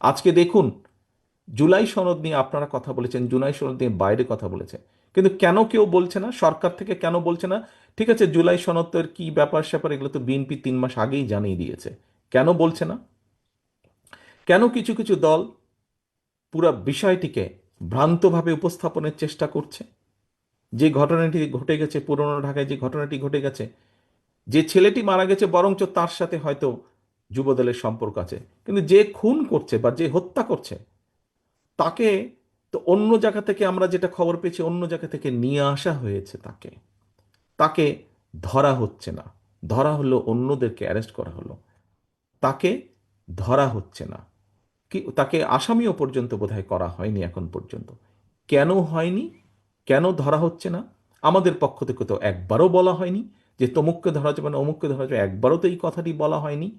আজকে দেখুন, জুলাই সনদ নিয়ে আপনারা কথা বলেছেন, জুলাই সনদ নিয়ে বাইরে কথা বলেছে। কিন্তু কেন কেউ বলছে না? সরকার থেকে কেন বলছে না? ঠিক আছে, জুলাই সনদের কি ব্যাপার স্যাপার এগুলো তো বিএনপি তিন মাস আগেই জানিয়ে দিয়েছে। কেন বলছে না? কেন কিছু কিছু দল পুরো বিষয়টিকে ভ্রান্তভাবে উপস্থাপনের চেষ্টা করছে? যে ঘটনাটি ঘটে গেছে, পুরনো ঢাকায় যে ঘটনাটি ঘটে গেছে, যে ছেলেটি মারা গেছে, বরঞ্চ তার সাথে হয়তো যুবদলের সম্পর্ক আছে। কিন্তু যে খুন করছে বা যে হত্যা করছে, তাকে তো অন্য জায়গা থেকে আমরা যেটা খবর পেয়েছি, অন্য জায়গা থেকে নিয়ে আসা হয়েছে তাকে। তাকে ধরা হচ্ছে না। ধরা হলো, অন্যদেরকে অ্যারেস্ট করা হলো। তাকে ধরা হচ্ছে না। কি, তাকে আসামিও পর্যন্ত বোধহয় করা হয়নি এখন পর্যন্ত। কেন হয়নি? কেন ধরা হচ্ছে না? আমাদের পক্ষ থেকে তো একবারও বলা হয়নি যে তমুককে ধরা যাবে না অমুককে ধরা যাবে একবারও তো এই কথাটি বলা হয়নি।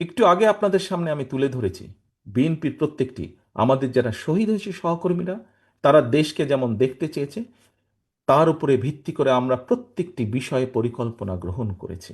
একটু আগে আপনাদের সামনে আমি তুলে ধরেছি, বিএনপির প্রত্যেকটি, আমাদের যারা শহীদ হয়েছে সহকর্মীরা, তারা দেশকে যেমন দেখতে চেয়েছে, তার উপরে ভিত্তি করে আমরা প্রত্যেকটি বিষয়ে পরিকল্পনা গ্রহণ করেছি।